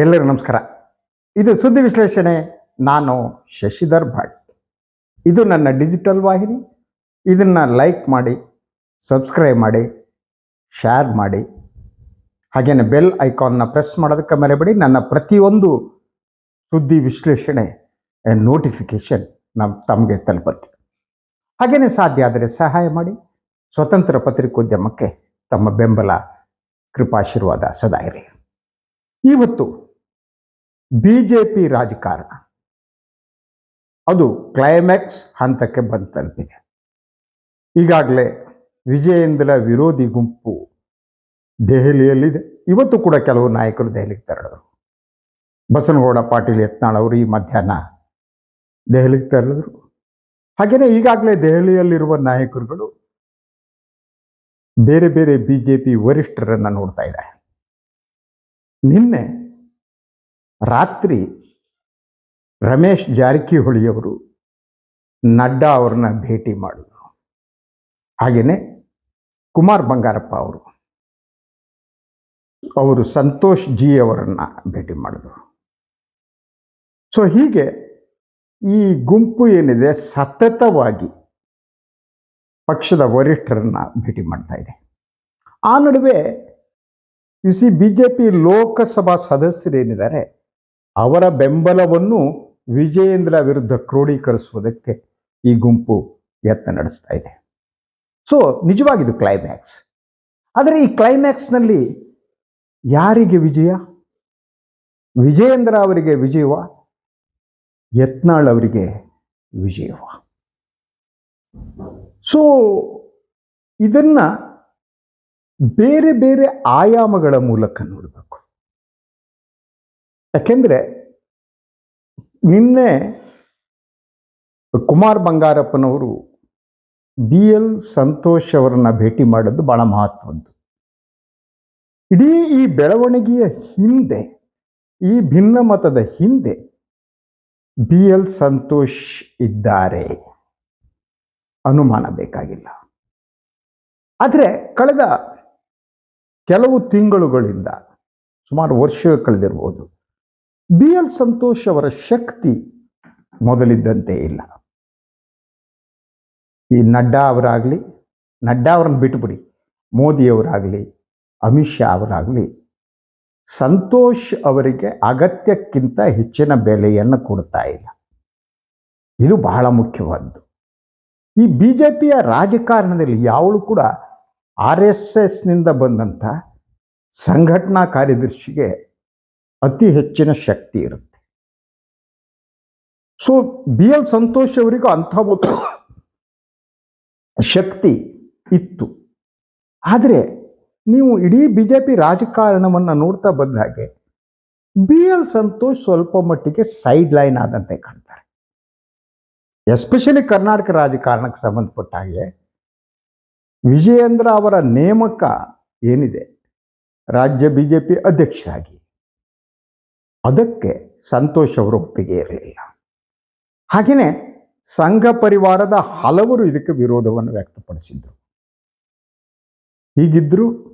ಎಲ್ಲರಿಗೂ ನಮಸ್ಕಾರ. ಇದು ಸುದ್ದಿ ವಿಶ್ಲೇಷಣೆ. ನಾನು ಶಶಿಧರ್ ಭಟ್. ಇದು ನನ್ನ ಡಿಜಿಟಲ್ ವಾಹಿನಿ. ಇದನ್ನು ಲೈಕ್ ಮಾಡಿ, ಸಬ್ಸ್ಕ್ರೈಬ್ ಮಾಡಿ ಶೇರ್ ಮಾಡಿ. ಹಾಗೆಯೇ ಬೆಲ್ ಐಕಾನ್ನ ಪ್ರೆಸ್ ಮಾಡೋದಕ್ಕೆ ಮರೆಬೇಡಿ ನನ್ನ ಪ್ರತಿಯೊಂದು ಸುದ್ದಿ ವಿಶ್ಲೇಷಣೆ ನೋಟಿಫಿಕೇಷನ್ ನಮ್ಮ ತಮಗೆ ತಲುಪುತ್ತೆ. ಹಾಗೆಯೇ ಸಾಧ್ಯ ಆದರೆ ಸಹಾಯ ಮಾಡಿ. ಸ್ವತಂತ್ರ ಪತ್ರಿಕೋದ್ಯಮಕ್ಕೆ ತಮ್ಮ ಬೆಂಬಲ, ಕೃಪಾಶೀರ್ವಾದ ಸದಾ ಇರಲಿ ಇವತ್ತು ಬಿ ಜೆ ಪಿ ರಾಜಕಾರಣ. ಅದು ಕ್ಲೈಮ್ಯಾಕ್ಸ್ ಹಂತಕ್ಕೆ ಬಂದು ತಲುಪಿದೆ ಈಗಾಗಲೇ ವಿಜಯೇಂದ್ರ ವಿರೋಧಿ ಗುಂಪು ದೆಹಲಿಯಲ್ಲಿದೆ. ಇವತ್ತು ಕೂಡ ಕೆಲವು ನಾಯಕರು ದೆಹಲಿಗೆ ತೆರಳಿದರು. ಬಸನಗೌಡ, ಪಾಟೀಲ್, ಯತ್ನಾಳ್ ಅವರು ಈ ಮಧ್ಯಾಹ್ನ ದೆಹಲಿಗೆ ತೆರಳಿದರು. ಹಾಗೆಯೇ ಈಗಾಗಲೇ ದೆಹಲಿಯಲ್ಲಿರುವ ನಾಯಕರುಗಳು ಬೇರೆ ಬೇರೆ ಬಿ ಜೆ ಪಿ ವರಿಷ್ಠರನ್ನು ನೋಡ್ತಾ ಇದ್ದಾರೆ. ನಿನ್ನೆ ರಾತ್ರಿ ರಮೇಶ್ ಜಾರಕಿಹೊಳಿಯವರು ನಡ್ಡಾ ಅವ್ರನ್ನ ಭೇಟಿ ಮಾಡಿದ್ರು. ಹಾಗೆಯೇ ಕುಮಾರ್ ಬಂಗಾರಪ್ಪ ಅವರು ಅವರು ಸಂತೋಷ್ ಜಿ ಅವರನ್ನ ಭೇಟಿ ಮಾಡಿದ್ರು. ಸೊ ಹೀಗೆ ಈ ಗುಂಪು ಏನಿದೆ, ಸತತವಾಗಿ ಪಕ್ಷದ ವರಿಷ್ಠರನ್ನ ಭೇಟಿ ಮಾಡ್ತಾ ಇದೆ. ಆ ನಡುವೆ you see B J P Lok Sabha ಸದಸ್ಯರೇನಿದ್ದಾರೆ ಅವರ ಬೆಂಬಲವನ್ನು ವಿಜಯೇಂದ್ರ ವಿರುದ್ಧ ಕ್ರೋಢೀಕರಿಸುವುದಕ್ಕೆ ಈ ಗುಂಪು ಯತ್ನ ನಡೆಸ್ತಾ ಇದೆ. ಸೊ ನಿಜವಾಗಿದು ಕ್ಲೈಮ್ಯಾಕ್ಸ್ ಆದರೆ ಈ ಕ್ಲೈಮ್ಯಾಕ್ಸ್ನಲ್ಲಿ ಯಾರಿಗೆ ವಿಜಯ? ವಿಜಯೇಂದ್ರ ಅವರಿಗೆ ವಿಜಯವ? ಯತ್ನಾಳ್ ಅವರಿಗೆ ವಿಜಯವ? ಸೊ ಇದನ್ನ ಬೇರೆ ಬೇರೆ ಆಯಾಮಗಳ ಮೂಲಕ ನೋಡಬೇಕು. ಯಾಕೆಂದ್ರೆ ನಿನ್ನೆ ಕುಮಾರ್ ಬಂಗಾರಪ್ಪನವರು ಬಿ ಎಲ್ ಸಂತೋಷ್ ಅವರನ್ನ ಭೇಟಿ ಮಾಡೋದು ಬಹಳ ಮಹತ್ವದ್ದು. ಇಡೀ ಈ ಬೆಳವಣಿಗೆಯ ಹಿಂದೆ, ಈ ಭಿನ್ನ ಮತದ ಹಿಂದೆ ಬಿ ಎಲ್ ಸಂತೋಷ್ ಇದ್ದಾರೆ ಅನುಮಾನ ಬೇಕಾಗಿಲ್ಲ. ಆದರೆ ಕಳೆದ ಕೆಲವು ತಿಂಗಳುಗಳಿಂದ, ಸುಮಾರು ವರ್ಷ ಕಳೆದಿರ್ಬೋದು ಬಿ ಎಲ್ ಸಂತೋಷ್ ಅವರ ಶಕ್ತಿ ಮೊದಲಿದ್ದಂತೆ ಇಲ್ಲ. ಈ ನಡ್ಡಾ ಅವರಾಗಲಿ, ನಡ್ಡಾ ಅವರನ್ನು ಬಿಟ್ಟುಬಿಡಿ ಮೋದಿಯವರಾಗಲಿ ಅಮಿತ್ ಶಾ ಅವರಾಗಲಿ, ಸಂತೋಷ್ ಅವರಿಗೆ ಅಗತ್ಯಕ್ಕಿಂತ ಹೆಚ್ಚಿನ ಬೆಲೆಯನ್ನು ಕೊಡ್ತಾ ಇಲ್ಲ. ಇದು ಬಹಳ ಮುಖ್ಯವಾದ್ದು. ಈ ಬಿ ಜೆ ಪಿಯ ರಾಜಕಾರಣದಲ್ಲಿ ಯಾವಳು ಕೂಡ ಆರ್ ಎಸ್ ಎಸ್ನಿಂದ ಬಂದಂಥ ಸಂಘಟನಾ ಕಾರ್ಯದರ್ಶಿಗೆ ಅತಿ ಹೆಚ್ಚಿನ ಶಕ್ತಿ ಇರುತ್ತೆ. ಸೊ ಬಿ ಎಲ್ ಸಂತೋಷ್ ಅವರಿಗೂ ಅಂಥ ಒಂದು ಶಕ್ತಿ ಇತ್ತು. ಆದರೆ, ನೀವು ಇಡೀ ಬಿ ಜೆ ಪಿ ರಾಜಕಾರಣವನ್ನು ನೋಡ್ತಾ ಬಂದ ಹಾಗೆ ಬಿ ಎಲ್ ಸಂತೋಷ್ ಸ್ವಲ್ಪ ಮಟ್ಟಿಗೆ ಸೈಡ್ ಲೈನ್ ಆದಂತೆ ಕಾಣ್ತಾರೆ. ಎಸ್ಪೆಷಲಿ ಕರ್ನಾಟಕ ರಾಜಕಾರಣಕ್ಕೆ ಸಂಬಂಧಪಟ್ಟ ಹಾಗೆ, ವಿಜಯೇಂದ್ರ ಅವರ ನೇಮಕ ಏನಿದೆ, ರಾಜ್ಯ ಬಿ ಜೆ ಪಿ ಅಧ್ಯಕ್ಷರಾಗಿ ಅದಕ್ಕೆ ಸಂತೋಷ್ ಅವರ ಒಪ್ಪಿಗೆ ಇರಲಿಲ್ಲ. ಹಾಗೆಯೇ ಸಂಘ ಪರಿವಾರದ ಹಲವರು ಇದಕ್ಕೆ ವಿರೋಧವನ್ನು ವ್ಯಕ್ತಪಡಿಸಿದ್ರು. ಹೀಗಿದ್ರು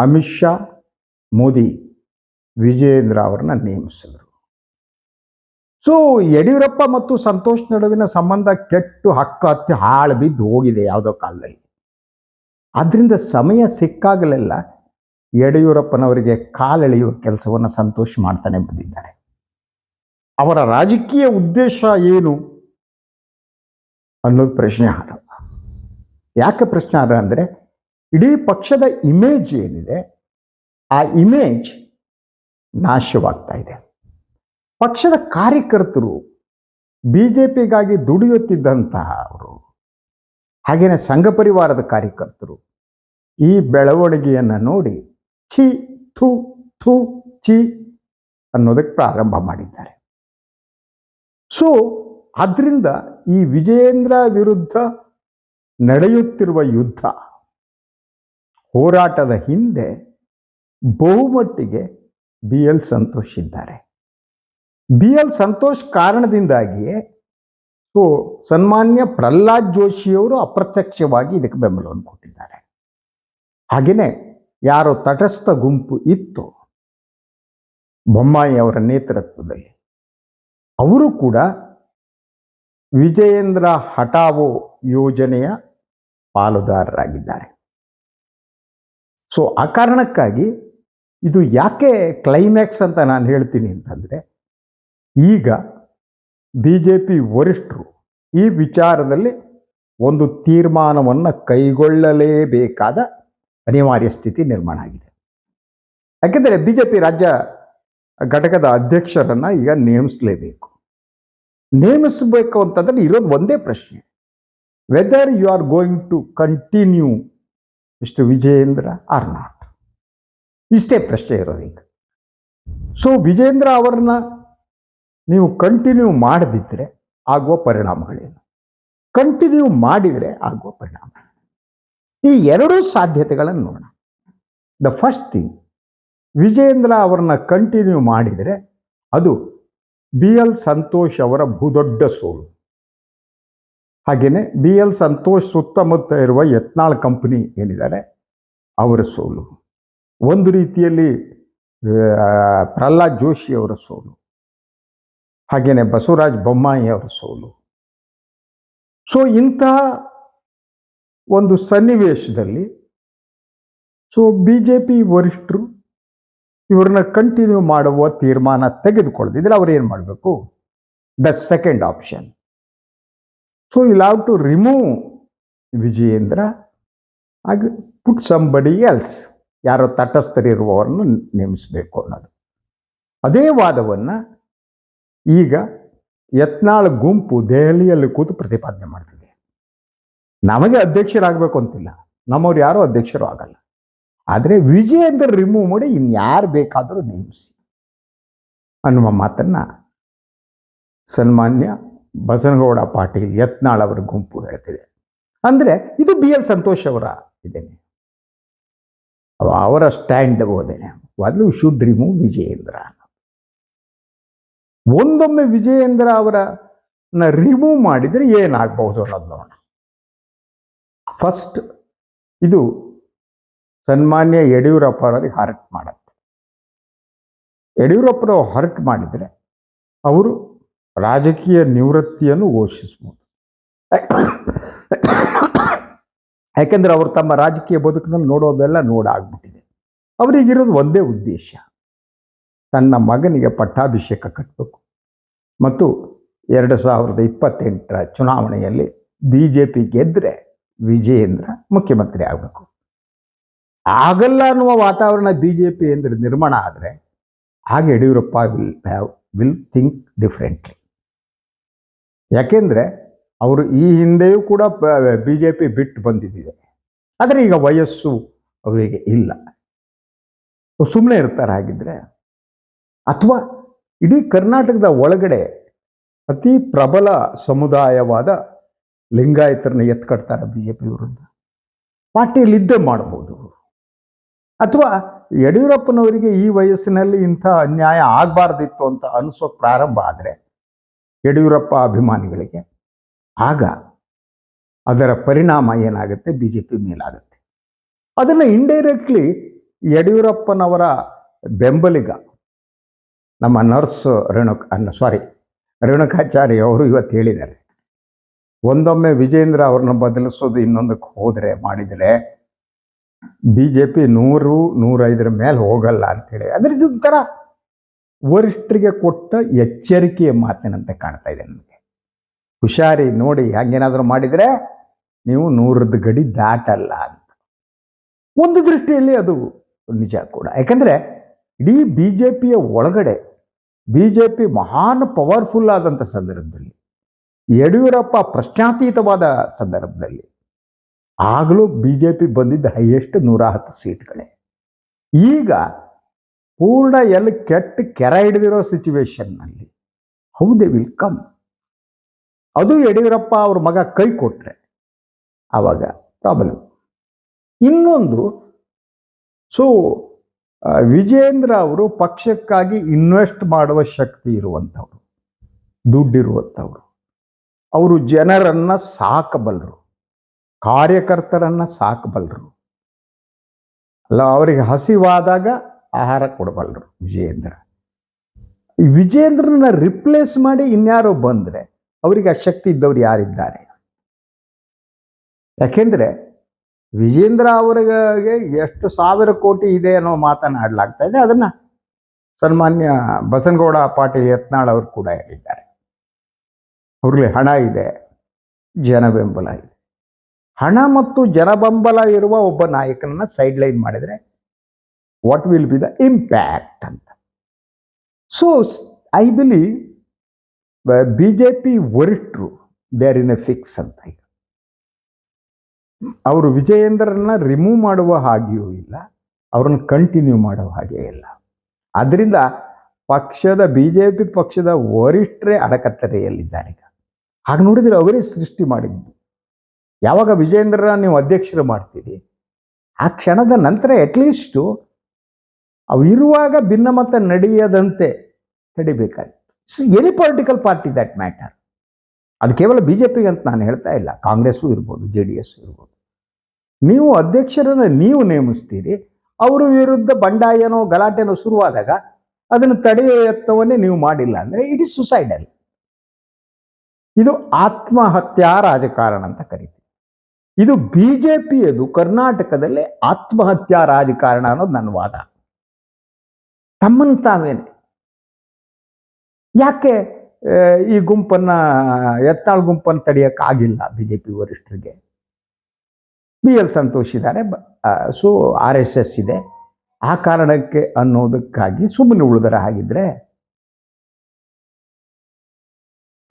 ಅಮಿತ್ ಶಾ, ಮೋದಿ, ವಿಜಯೇಂದ್ರ ಅವರನ್ನ ನೇಮಿಸಿದ್ರು. ಸೊ, ಯಡಿಯೂರಪ್ಪ ಮತ್ತು ಸಂತೋಷ್ ನಡುವಿನ ಸಂಬಂಧ ಕೆಟ್ಟು ಹಕ್ಕು ಹತ್ತಿ ಹಾಳು ಬಿದ್ದು ಹೋಗಿದೆ ಯಾವುದೋ ಕಾಲದಲ್ಲಿ. ಅದರಿಂದ ಸಮಯ ಸಿಕ್ಕಾಗಲೆಲ್ಲ. ಯಡಿಯೂರಪ್ಪನವರಿಗೆ ಕಾಲೆಳೆಯುವ ಕೆಲಸವನ್ನು ಸಂತೋಷ್ ಮಾಡ್ತಾನೆ ಬಂದಿದ್ದಾರೆ. ಅವರ ರಾಜಕೀಯ ಉದ್ದೇಶ ಏನು? ಅನ್ನೋದು ಪ್ರಶ್ನೆ ಪ್ರಶ್ನೆಹಾರ ಯಾಕೆ ಪ್ರಶ್ನೆ ಆರ ಅಂದರೆ, ಇಡೀ ಪಕ್ಷದ ಇಮೇಜ್ ಏನಿದೆ, ಆ ಇಮೇಜ್ ನಾಶವಾಗ್ತಾ ಇದೆ. ಪಕ್ಷದ ಕಾರ್ಯಕರ್ತರು ಬಿ ಜೆ ಪಿಗಾಗಿ ದುಡಿಯುತ್ತಿದ್ದಂತಹ ಅವರು ಹಾಗೆಯೇ ಸಂಘ ಪರಿವಾರದ ಕಾರ್ಯಕರ್ತರು ಈ ಬೆಳವಣಿಗೆಯನ್ನು ನೋಡಿ ಛಿ ಥು ಥು, ಚಿ ಅನ್ನೋದಕ್ಕೆ ಪ್ರಾರಂಭ ಮಾಡಿದ್ದಾರೆ. ಸೊ ಆದ್ರಿಂದ ಈ ವಿಜಯೇಂದ್ರ ವಿರುದ್ಧ ನಡೆಯುತ್ತಿರುವ ಯುದ್ಧ ಹೋರಾಟದ ಹಿಂದೆ ಬಹುಮಟ್ಟಿಗೆ ಬಿ ಎಲ್ ಸಂತೋಷ್ ಇದ್ದಾರೆ. ಬಿ ಎಲ್ ಸಂತೋಷ್ ಕಾರಣದಿಂದಾಗಿಯೇ ಸೊ, ಸನ್ಮಾನ್ಯ ಪ್ರಹ್ಲಾದ್ ಜೋಶಿಯವರು ಅಪ್ರತ್ಯಕ್ಷವಾಗಿ ಇದಕ್ಕೆ ಬೆಂಬಲವನ್ನು ಕೊಟ್ಟಿದ್ದಾರೆ. ಹಾಗೆಯೇ ಯಾರೋ ತಟಸ್ಥ ಗುಂಪು ಇತ್ತು ಬೊಮ್ಮಾಯಿ ಅವರ ನೇತೃತ್ವದಲ್ಲಿ. ಅವರು ಕೂಡ ವಿಜಯೇಂದ್ರ ಹಠಾವೋ ಯೋಜನೆಯ ಪಾಲುದಾರರಾಗಿದ್ದಾರೆ. ಸೊ, ಆ ಕಾರಣಕ್ಕಾಗಿ ಇದು ಯಾಕೆ ಕ್ಲೈಮ್ಯಾಕ್ಸ್ ಅಂತ ನಾನು ಹೇಳ್ತೀನಿ ಅಂತಂದರೆ, ಈಗ ಬಿ ಜೆ ಪಿ ವರಿಷ್ಠರು ಈ ವಿಚಾರದಲ್ಲಿ ಒಂದು ತೀರ್ಮಾನವನ್ನು ಕೈಗೊಳ್ಳಲೇಬೇಕಾದ ಅನಿವಾರ್ಯ ಸ್ಥಿತಿ ನಿರ್ಮಾಣ ಆಗಿದೆ. ಯಾಕೆಂದರೆ ಬಿ ಜೆ ಪಿ ರಾಜ್ಯ ಘಟಕದ ಅಧ್ಯಕ್ಷರನ್ನು ಈಗ ನೇಮಿಸಲೇಬೇಕು. ನೇಮಿಸಬೇಕು ಅಂತಂದ್ರೆ ಇರೋದು ಒಂದೇ ಪ್ರಶ್ನೆ. Whether you are going to continue mister Vijayendra or not ಇಷ್ಟೇ ಪ್ರಶ್ನೆ ಇರೋದು ಈಗ. ಸೊ ವಿಜೇಂದ್ರ ಅವರನ್ನ ನೀವು ಕಂಟಿನ್ಯೂ ಮಾಡದಿದ್ದರೆ ಆಗುವ ಪರಿಣಾಮಗಳೇನು? ಕಂಟಿನ್ಯೂ ಮಾಡಿದರೆ ಆಗುವ ಪರಿಣಾಮ. ಈ ಎರಡೂ ಸಾಧ್ಯತೆಗಳನ್ನು ನೋಡೋಣ. ದ ಫಸ್ಟ್ ಥಿಂಗ್ ವಿಜೇಂದ್ರ ಅವರನ್ನ ಕಂಟಿನ್ಯೂ ಮಾಡಿದರೆ ಅದು ಬಿ ಎಲ್ ಸಂತೋಷ್ ಅವರ ಬಹುದೊಡ್ಡ ಸೋಲು. ಹಾಗೆಯೇ ಬಿ ಎಲ್ ಸಂತೋಷ್ ಸುತ್ತಮುತ್ತ ಇರುವ ಯತ್ನಾಳ್ ಕಂಪನಿ ಏನಿದ್ದಾರೆ, ಅವರ ಸೋಲು. ಒಂದು ರೀತಿಯಲ್ಲಿ ಪ್ರಹ್ಲಾದ್ ಜೋಶಿ ಅವರ ಸೋಲು. ಹಾಗೆಯೇ ಬಸವರಾಜ್ ಬೊಮ್ಮಾಯಿ ಅವರ ಸೋಲು. ಸೊ ಇಂತಹ ಒಂದು ಸನ್ನಿವೇಶದಲ್ಲಿ ಸೊ ಬಿ ಜೆ ಪಿ ವರಿಷ್ಠರು ಇವ್ರನ್ನ ಕಂಟಿನ್ಯೂ ಮಾಡುವ ತೀರ್ಮಾನ ತೆಗೆದುಕೊಳ್ಳದಿದ್ರೆ ಅವ್ರು ಏನು ಮಾಡಬೇಕು? ದ ಸೆಕೆಂಡ್ ಆಪ್ಷನ್ ಸೊ ಇಲ್ ಹಾವ್ ಟು ರಿಮೂವ್ ವಿಜಯೇಂದ್ರ ಹಾಗೆ ಪುಟ್ ಸಂಬಡಿ ಎಲ್ಸ್ ಯಾರೋ ತಟಸ್ಥರಿರುವವರನ್ನು ನೇಮಿಸಬೇಕು ಅನ್ನೋದು. ಅದೇ ವಾದವನ್ನು ಈಗ ಯತ್ನಾಳ್ ಗುಂಪು ದೆಹಲಿಯಲ್ಲಿ ಕೂತು ಪ್ರತಿಪಾದನೆ ಮಾಡ್ತಿದೆ ನಮಗೆ ಅಧ್ಯಕ್ಷರಾಗಬೇಕು ಅಂತಿಲ್ಲ ನಮ್ಮವ್ರು ಯಾರೂ ಅಧ್ಯಕ್ಷರು ಆಗಲ್ಲ. ಆದರೆ ವಿಜಯೇಂದ್ರ ರಿಮೂವ್ ಮಾಡಿ ಇನ್ಯಾರು ಬೇಕಾದರೂ ನೇಮಿಸಿ ಅನ್ನುವ ಮಾತನ್ನ ಸನ್ಮಾನ್ಯ ಬಸನಗೌಡ ಪಾಟೀಲ್ ಯತ್ನಾಳ್ ಅವರ ಗುಂಪು ಹೇಳ್ತಿದೆ. ಅಂದರೆ ಇದು ಬಿ ಎಲ್ ಸಂತೋಷ್ ಅವರ ಇದೇನೆ. ಅವರ ಸ್ಟ್ಯಾಂಡ್ ಹೋದೇನೆ. ಮೊದಲು ಶುಡ್ ರಿಮೂವ್ ವಿಜಯೇಂದ್ರ ಒಂದೊಮ್ಮೆ ವಿಜಯೇಂದ್ರ ಅವರ ರಿಮೂವ್ ಮಾಡಿದರೆ ಏನಾಗಬಹುದು ಅನ್ನೋದು ನೋಡೋಣ. ಫಸ್ಟ್ ಇದು ಸನ್ಮಾನ್ಯ ಯಡಿಯೂರಪ್ಪ ಅವರಿಗೆ ಹರ್ಟ್ ಮಾಡುತ್ತೆ. ಯಡಿಯೂರಪ್ಪರವರು ಹರ್ಟ್ ಮಾಡಿದರೆ ಅವರು ರಾಜಕೀಯ ನಿವೃತ್ತಿಯನ್ನು ಘೋಷಿಸ್ಬೋದು. ಯಾಕೆಂದ್ರೆ ಅವರು ತಮ್ಮ ರಾಜಕೀಯ ಬದುಕನ್ನು ನೋಡೋದೆಲ್ಲ ನೋಡಾಗ್ಬಿಟ್ಟಿದೆ. ಅವರಿಗಿರೋದು ಒಂದೇ ಉದ್ದೇಶ. ತನ್ನ ಮಗನಿಗೆ ಪಟ್ಟಾಭಿಷೇಕ ಕಟ್ಟಬೇಕು. ಮತ್ತು ಎರಡು ಸಾವಿರದ ಇಪ್ಪತ್ತೆಂಟರ ಚುನಾವಣೆಯಲ್ಲಿ ಬಿ ಜೆ ಪಿ ಗೆದ್ದರೆ ವಿಜಯೇಂದ್ರ ಮುಖ್ಯಮಂತ್ರಿ ಆಗಬೇಕು. ಆಗಲ್ಲ ಅನ್ನುವ ವಾತಾವರಣ ಬಿ ಜೆ ಪಿ ಅಂದರೆ ನಿರ್ಮಾಣ ಆದರೆ ಆಗ Yediyurappa will have will think differently ಯಾಕೆಂದರೆ ಅವರು ಈ ಹಿಂದೆಯೂ ಕೂಡ ಬಿ ಜೆ ಪಿ ಬಿಟ್ಟು ಬಂದಿದ್ದಿದೆ. ಆದರೆ ಈಗ ವಯಸ್ಸು ಅವರಿಗೆ ಇಲ್ಲ. ಸುಮ್ಮನೆ ಇರ್ತಾರೆ ಹಾಗಿದ್ರೆ ಅಥವಾ ಇಡೀ ಕರ್ನಾಟಕದ ಒಳಗಡೆ ಅತಿ ಪ್ರಬಲ ಸಮುದಾಯವಾದ ಲಿಂಗಾಯತರನ್ನ ಎತ್ಕಡ್ತಾರೆ ಬಿ ಜೆ ಪಿ ಪಾರ್ಟಿಯಲ್ಲಿ ಇದ್ದೇ ಮಾಡ್ಬೋದು. ಅಥವಾ ಯಡಿಯೂರಪ್ಪನವರಿಗೆ ಈ ವಯಸ್ಸಿನಲ್ಲಿ ಇಂಥ ಅನ್ಯಾಯ ಆಗಬಾರ್ದಿತ್ತು ಅಂತ ಅನಿಸೋಕೆ ಪ್ರಾರಂಭ ಆದರೆ ಯಡಿಯೂರಪ್ಪ ಅಭಿಮಾನಿಗಳಿಗೆ. ಆಗ ಅದರ ಪರಿಣಾಮ ಏನಾಗುತ್ತೆ? ಬಿ ಜೆ ಪಿ ಮೇಲಾಗುತ್ತೆ. ಅದನ್ನು ಇಂಡೈರೆಕ್ಟ್ಲಿ ಯಡಿಯೂರಪ್ಪನವರ ಬೆಂಬಲಿಗ ನಮ್ಮ ನರ್ಸ್ ರೇಣುಕ ಸಾರಿ ರೇಣುಕಾಚಾರ್ಯ ಅವರು ಇವತ್ತು ಹೇಳಿದ್ದಾರೆ. ಒಂದೊಮ್ಮೆ ವಿಜೇಂದ್ರ ಅವ್ರನ್ನ ಬದಲಿಸೋದು ಇನ್ನೊಂದಕ್ಕೆ ಹೋದರೆ ಮಾಡಿದರೆ ಬಿ ಜೆ ಪಿ ನೂರು, ನೂರೈದರ ಮೇಲೆ ಹೋಗಲ್ಲ ಅಂತೇಳಿ. ಅದ್ರ ಇದೊಂಥರ ವರಿಷ್ಠರಿಗೆ ಕೊಟ್ಟ ಎಚ್ಚರಿಕೆಯ ಮಾತಿನಂತೆ ಕಾಣ್ತಾ ಇದೆ ನನಗೆ ಹುಷಾರಿ ನೋಡಿ ಹಂಗೇನಾದರೂ ಮಾಡಿದರೆ ನೀವು ನೂರದ್ದು ಗಡಿ ದಾಟಲ್ಲ ಅಂತ. ಒಂದು ದೃಷ್ಟಿಯಲ್ಲಿ ಅದು ನಿಜ ಕೂಡ. ಯಾಕಂದರೆ ಇಡೀ ಬಿ ಜೆ ಪಿಯ ಒಳಗಡೆ ಬಿ ಜೆ ಪಿ ಮಹಾನ್ ಪವರ್ಫುಲ್ ಆದಂಥ ಸಂದರ್ಭದಲ್ಲಿ ಯಡಿಯೂರಪ್ಪ ಪ್ರಶ್ನಾತೀತವಾದ ಸಂದರ್ಭದಲ್ಲಿ ಆಗಲೂ ಬಿ ಜೆ ಪಿ ಬಂದಿದ್ದ ಹೈಯೆಸ್ಟ್ ನೂರ ಹತ್ತು ಸೀಟ್ಗಳೇ. ಈಗ ಪೂರ್ಣ ಎಲ್ಲಿ ಕೆಟ್ಟ ಕೆರ ಹಿಡಿದಿರೋ ಸಿಚುವೇಶನ್ನಲ್ಲಿ ಹೌ ದೇ ವಿಲ್ ಕಮ್. ಅದು ಯಡಿಯೂರಪ್ಪ ಅವ್ರ ಮಗ ಕೈ ಕೊಟ್ಟರೆ ಆವಾಗ ಪ್ರಾಬ್ಲಮ್ ಇನ್ನೊಂದು ಸೊ ವಿಜೇಂದ್ರ ಅವರು ಪಕ್ಷಕ್ಕಾಗಿ ಇನ್ವೆಸ್ಟ್ ಮಾಡುವ ಶಕ್ತಿ ಇರುವಂಥವ್ರು, ದುಡ್ಡಿರುವಂಥವ್ರು. ಅವರು ಜನರನ್ನ ಸಾಕಬಲ್ಲರು ಕಾರ್ಯಕರ್ತರನ್ನ ಸಾಕಬಲ್ಲರು ಅಲ್ಲ, ಅವರಿಗೆ ಹಸಿವಾದಾಗ ಆಹಾರ ಕೊಡಬಲ್ಲರು ವಿಜಯೇಂದ್ರ. ಈ ರಿಪ್ಲೇಸ್ ಮಾಡಿ ಇನ್ಯಾರೋ ಬಂದರೆ ಅವರಿಗೆ ಆ ಶಕ್ತಿ ಇದ್ದವ್ರು ಯಾರಿದ್ದಾರೆ? ಯಾಕೆಂದ್ರೆ ವಿಜೇಂದ್ರ ಅವರಿಗೆ ಎಷ್ಟು ಸಾವಿರ ಕೋಟಿ ಇದೆ ಅನ್ನೋ ಮಾತನಾಡಲಾಗ್ತಾ ಇದೆ. ಅದನ್ನ ಸನ್ಮಾನ್ಯ ಬಸನಗೌಡ ಪಾಟೀಲ್ ಯತ್ನಾಳ್ ಅವರು ಕೂಡ ಹೇಳಿದ್ದಾರೆ. ಅವ್ರಿಗೆ ಹಣ ಇದೆ, ಜನ ಬೆಂಬಲ ಇದೆ. ಹಣ ಮತ್ತು ಜನಬೆಂಬಲ ಇರುವ ಒಬ್ಬ ನಾಯಕನನ್ನ ಸೈಡ್ ಲೈನ್ ಮಾಡಿದ್ರೆ what will be the impact ಅಂತ. So I believe B J P ವರಿಷ್ಠರು ದೇರ್ ಇನ್ ಎ ಫಿಕ್ಸ್ ಅಂತ ಈಗ. ಅವರು ವಿಜಯೇಂದ್ರನ್ನ ರಿಮೂವ್ ಮಾಡುವ ಹಾಗೆಯೂ ಇಲ್ಲ, ಅವ್ರನ್ನ ಕಂಟಿನ್ಯೂ ಮಾಡುವ ಹಾಗೆ ಇಲ್ಲ. ಅದರಿಂದ ಪಕ್ಷದ ಬಿ ಜೆ ಪಿ ಪಕ್ಷದ ವರಿಷ್ಠರೇ ಅಡಕತ್ತರೆಯಲ್ಲಿದ್ದಾರೆ ಈಗ. ಹಾಗೆ ನೋಡಿದ್ರೆ ಅವರೇ ಸೃಷ್ಟಿ ಮಾಡಿದ್ದು. ಯಾವಾಗ ವಿಜಯೇಂದ್ರ ನೀವು ಅಧ್ಯಕ್ಷರು ಮಾಡ್ತೀರಿ, ಆ ಕ್ಷಣದ ನಂತರ ಅಟ್ಲೀಸ್ಟು ಅವು ಇರುವಾಗ ಭಿನ್ನಮತ ನಡೆಯದಂತೆ ತಡಿಬೇಕಾಗಿತ್ತು. Any political party that matter ಅದು ಕೇವಲ ಬಿ ಜೆ ಪಿಗೆ ಅಂತ ನಾನು ಹೇಳ್ತಾ ಇಲ್ಲ, ಕಾಂಗ್ರೆಸ್ಸು ಇರ್ಬೋದು ಜೆ ಡಿ ಎಸ್ ಇರ್ಬೋದು. ನೀವು ಅಧ್ಯಕ್ಷರನ್ನು ನೀವು ನೇಮಿಸ್ತೀರಿ, ಅವರ ವಿರುದ್ಧ ಬಂಡಾಯನೋ ಗಲಾಟೆನೋ ಶುರುವಾದಾಗ ಅದನ್ನು ತಡೆಯುವ ಯತ್ನವನ್ನೇ ನೀವು ಮಾಡಿಲ್ಲ ಅಂದರೆ ಇಟ್ ಇಸ್ ಸುಸೈಡಲ್ ಇದು ಆತ್ಮಹತ್ಯಾ ರಾಜಕಾರಣ ಅಂತ ಕರಿತೀವಿ. ಇದು ಬಿ ಜೆ ಪಿಯದು ಕರ್ನಾಟಕದಲ್ಲಿ ಆತ್ಮಹತ್ಯಾ ರಾಜಕಾರಣ ಅನ್ನೋದು ನನ್ನ ವಾದ. ತಮ್ಮನ್ನು ತಾವೇನೆ ಯಾಕೆ ಈ ಗುಂಪನ್ನ, ಎತ್ತಾಳ್ ಗುಂಪನ್ನು ತಡೆಯೋಕ್ಕಾಗಿಲ್ಲ ಬಿ ಜೆ ಪಿ ವರಿಷ್ಠರಿಗೆ? ಬಿ ಎಲ್ ಸಂತೋಷ್ ಇದ್ದಾರೆ ಸೊ, ಆರ್ ಎಸ್ ಎಸ್ ಇದೆ. ಆ ಕಾರಣಕ್ಕೆ ಅನ್ನೋದಕ್ಕಾಗಿ ಸುಮ್ಮನೆ ಉಳಿದರ ಹಾಗಿದ್ರೆ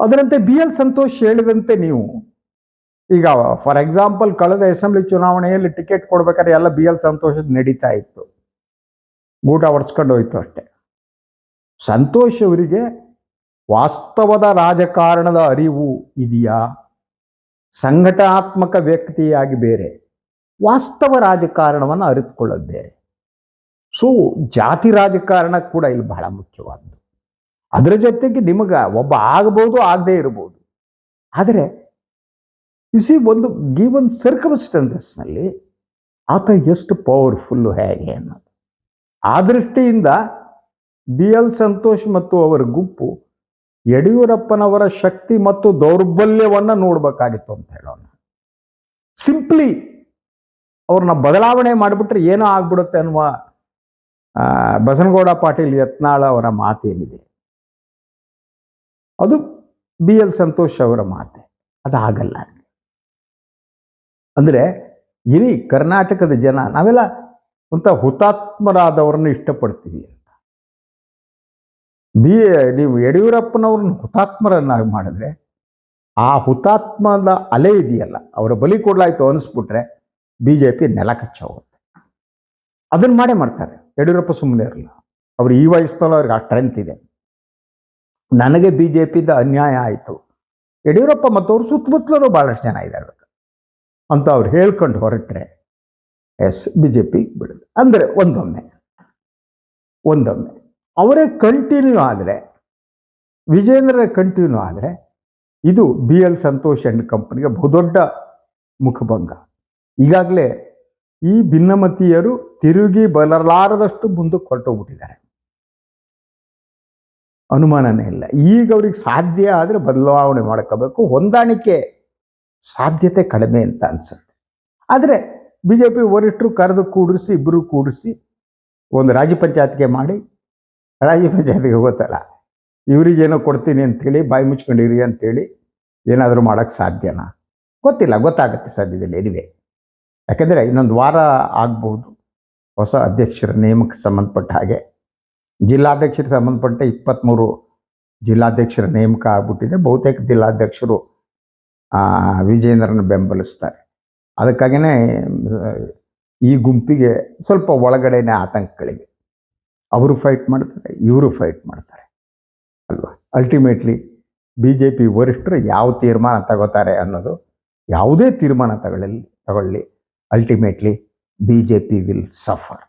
ಅದರಂತೆ ಬಿ ಎಲ್ ಸಂತೋಷ್ ಹೇಳಿದಂತೆ ನೀವು. ಈಗ ಫಾರ್ ಎಕ್ಸಾಂಪಲ್ ಕಳೆದ ಅಸೆಂಬ್ಲಿ ಚುನಾವಣೆಯಲ್ಲಿ ಟಿಕೆಟ್ ಕೊಡ್ಬೇಕಾದ್ರೆ ಎಲ್ಲ ಬಿ ಎಲ್ ಸಂತೋಷದ ನಡೀತಾ ಇತ್ತು. ಊಟ ಹೊಡ್ಸ್ಕೊಂಡು ಹೋಯ್ತು ಅಷ್ಟೆ. ಸಂತೋಷ್ ಅವರಿಗೆ ವಾಸ್ತವದ ರಾಜಕಾರಣದ ಅರಿವು ಇದೆಯಾ? ಸಂಘಟನಾತ್ಮಕ ವ್ಯಕ್ತಿಯಾಗಿ ಬೇರೆ. ವಾಸ್ತವ ರಾಜಕಾರಣವನ್ನು ಅರಿತುಕೊಳ್ಳೋದು ಬೇರೆ. ಸೊ ಜಾತಿ ರಾಜಕಾರಣ ಕೂಡ ಇಲ್ಲಿ ಬಹಳ ಮುಖ್ಯವಾದ್ದು. ಅದರ ಜೊತೆಗೆ ನಿಮಗೆ ಒಬ್ಬ ಆಗಬಹುದು ಆಗದೇ ಇರಬಹುದು ಆದರೆ ಇಸಿ ಒಂದು ಗೀವನ್ ಸರ್ಕಮ್ಸ್ಟೆನ್ಸಸ್ನಲ್ಲಿ ಆತ ಎಷ್ಟು ಪವರ್ಫುಲ್ಲು ಹೇಗೆ ಅನ್ನೋದು. ಆ ದೃಷ್ಟಿಯಿಂದ ಬಿ ಎಲ್ ಸಂತೋಷ್ ಮತ್ತು ಅವರ ಗುಂಪು ಯಡಿಯೂರಪ್ಪನವರ ಶಕ್ತಿ ಮತ್ತು ದೌರ್ಬಲ್ಯವನ್ನು ನೋಡಬೇಕಾಗಿತ್ತು ಅಂತ ಹೇಳೋಣ. ಸಿಂಪ್ಲಿ ಅವ್ರನ್ನ ಬದಲಾವಣೆ ಮಾಡಿಬಿಟ್ರೆ ಏನೋ ಆಗ್ಬಿಡುತ್ತೆ ಅನ್ನುವ ಬಸನಗೌಡ ಪಾಟೀಲ್ ಯತ್ನಾಳ ಅವರ ಮಾತೇನಿದೆ. ಅದು ಬಿ ಎಲ್ ಸಂತೋಷ್ ಅವರ ಮಾತೆ. ಅದಾಗಲ್ಲ. ಅಂದ್ರೆ ಇಡೀ ಕರ್ನಾಟಕದ ಜನ ನಾವೆಲ್ಲ ಅಂತ ಹುತಾತ್ಮರಾದವ್ರನ್ನ ಇಷ್ಟಪಡ್ತೀವಿ ಅಂತ. ಬಿ ನೀವು ಯಡಿಯೂರಪ್ಪನವ್ರನ್ನ ಹುತಾತ್ಮರನ್ನಾಗಿ ಮಾಡಿದ್ರೆ ಆ ಹುತಾತ್ಮದ ಅಲೆ ಇದೆಯಲ್ಲ, ಅವರ ಬಲಿ ಕೊಡ್ಲಾಯ್ತು ಅನಿಸ್ಬಿಟ್ರೆ ಬಿ ಜೆ ಪಿ ನೆಲ ಕಚ್ಚೋಗುತ್ತೆ ಅದನ್ನ ಮಾಡೇ ಮಾಡ್ತಾರೆ. ಯಡಿಯೂರಪ್ಪ ಸುಮ್ಮನೆ ಇರಲ್ಲ. ಅವ್ರು ಈ ವಯಸ್ಸಿನಲ್ಲಿ ಅವ್ರಿಗೆ ಆ ಸ್ಟ್ರೆಂತ್ ಇದೆ. ನನಗೆ ಬಿ ಜೆ ಪಿಯಿಂದ ಅನ್ಯಾಯ ಆಯಿತು. ಯಡಿಯೂರಪ್ಪ ಮತ್ತು ಅವ್ರ ಸುತ್ತಮುತ್ತಲೂ ಭಾಳಷ್ಟು ಜನ ಇದ್ದಾರೆ ಅಂತ ಅವ್ರು ಹೇಳ್ಕೊಂಡು ಹೊರಟ್ರೆ, ಎಸ್ ಬಿ ಜೆ ಪಿ ಬಿಡುದು ಅಂದರೆ ಒಂದೊಮ್ಮೆ ಒಂದೊಮ್ಮೆ. ಅವರೇ ಕಂಟಿನ್ಯೂ ಆದರೆ ವಿಜೇಂದ್ರ ಕಂಟಿನ್ಯೂ ಆದರೆ, ಇದು ಬಿ ಎಲ್ ಸಂತೋಷ್ ಅಂಡ್ ಕಂಪನಿಗೆ ಬಹುದೊಡ್ಡ ಮುಖಭಂಗ. ಈಗಾಗಲೇ ಈ ಭಿನ್ನಮತೀಯರು ತಿರುಗಿ ಬರಲಾರದಷ್ಟು ಮುಂದಕ್ಕೆ ಹೊರಟೋಗ್ಬಿಟ್ಟಿದ್ದಾರೆ. ಅನುಮಾನನೇ ಇಲ್ಲ. ಈಗ ಅವ್ರಿಗೆ ಸಾಧ್ಯ ಆದರೆ ಬದಲಾವಣೆ ಮಾಡ್ಕೋಬೇಕು. ಹೊಂದಾಣಿಕೆ ಸಾಧ್ಯತೆ ಕಡಿಮೆ ಅಂತ ಅನ್ಸುತ್ತೆ. ಆದರೆ ಬಿ ಜೆ ಪಿ ವರಿಷ್ಠರು ಕರೆದು ಕೂಡಿಸಿ ಇಬ್ಬರು ಕೂಡಿಸಿ ಒಂದು ರಾಜ್ಯ ಪಂಚಾಯತ್ಗೆ ಮಾಡಿ, ರಾಜ್ಯ ಪಂಚಾಯತ್ಗೆ ಗೊತ್ತಲ್ಲ. ಇವರಿಗೇನೋ ಕೊಡ್ತೀನಿ ಅಂತೇಳಿ, ಬಾಯಿ ಮುಚ್ಕೊಂಡಿರಿ ಅಂತೇಳಿ ಏನಾದರೂ ಮಾಡೋಕ್ಕೆ ಸಾಧ್ಯನಾ? ಗೊತ್ತಿಲ್ಲ, ಗೊತ್ತಾಗುತ್ತೆ ಸದ್ಯದಲ್ಲಿ ಎನಿವೆ ಯಾಕೆಂದರೆ ಇನ್ನೊಂದು ವಾರ ಆಗ್ಬೋದು. ಹೊಸ ಅಧ್ಯಕ್ಷರ ನೇಮಕ್ಕೆ ಸಂಬಂಧಪಟ್ಟ ಹಾಗೆ. ಜಿಲ್ಲಾಧ್ಯಕ್ಷರಿಗೆ ಸಂಬಂಧಪಟ್ಟ ಇಪ್ಪತ್ತ್ಮೂರು ಜಿಲ್ಲಾಧ್ಯಕ್ಷರ ನೇಮಕ ಆಗ್ಬಿಟ್ಟಿದೆ. ಬಹುತೇಕ ಜಿಲ್ಲಾಧ್ಯಕ್ಷರು ವಿಜೇಂದ್ರನ ಬೆಂಬಲಿಸ್ತಾರೆ. ಅದಕ್ಕಾಗಿಯೇ ಈ ಗುಂಪಿಗೆ ಸ್ವಲ್ಪ ಒಳಗಡೆನೆ ಆತಂಕಗಳಿವೆ. ಅವರು ಫೈಟ್ ಮಾಡ್ತಾರೆ, ಇವರು ಫೈಟ್ ಮಾಡ್ತಾರೆ. ಅಲ್ವಾ? ಅಲ್ಟಿಮೇಟ್ಲಿ ಬಿ ಜೆ ಪಿ ವರಿಷ್ಠರು ಯಾವ ತೀರ್ಮಾನ ತಗೋತಾರೆ ಅನ್ನೋದು ಯಾವುದೇ ತೀರ್ಮಾನ ತಗೊಳ್ಳಲಿ ತಗೊಳ್ಳಿ. Ultimately B J P will suffer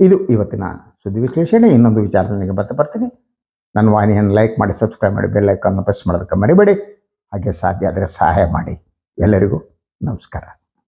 ಇದು ಇವತ್ತಿನ ಸುದ್ದಿ ವಿಶ್ಲೇಷಣೆ. ಇನ್ನೊಂದು ವಿಚಾರದೊಂದಿಗೆ ಮತ್ತೆ ಬರ್ತೀನಿ. ನನ್ನ ವಾಹಿನಿಯನ್ನು ಲೈಕ್ ಮಾಡಿ ಸಬ್ಸ್ಕ್ರೈಬ್ ಮಾಡಿ ಬೆಲ್ ಅನ್ನು ಪ್ರೆಸ್ ಮಾಡೋದಕ್ಕೆ ಮರಿಬೇಡಿ. ಹಾಗೆ ಸಾಧ್ಯ ಆದರೆ ಸಹಾಯ ಮಾಡಿ. ಎಲ್ಲರಿಗೂ ನಮಸ್ಕಾರ.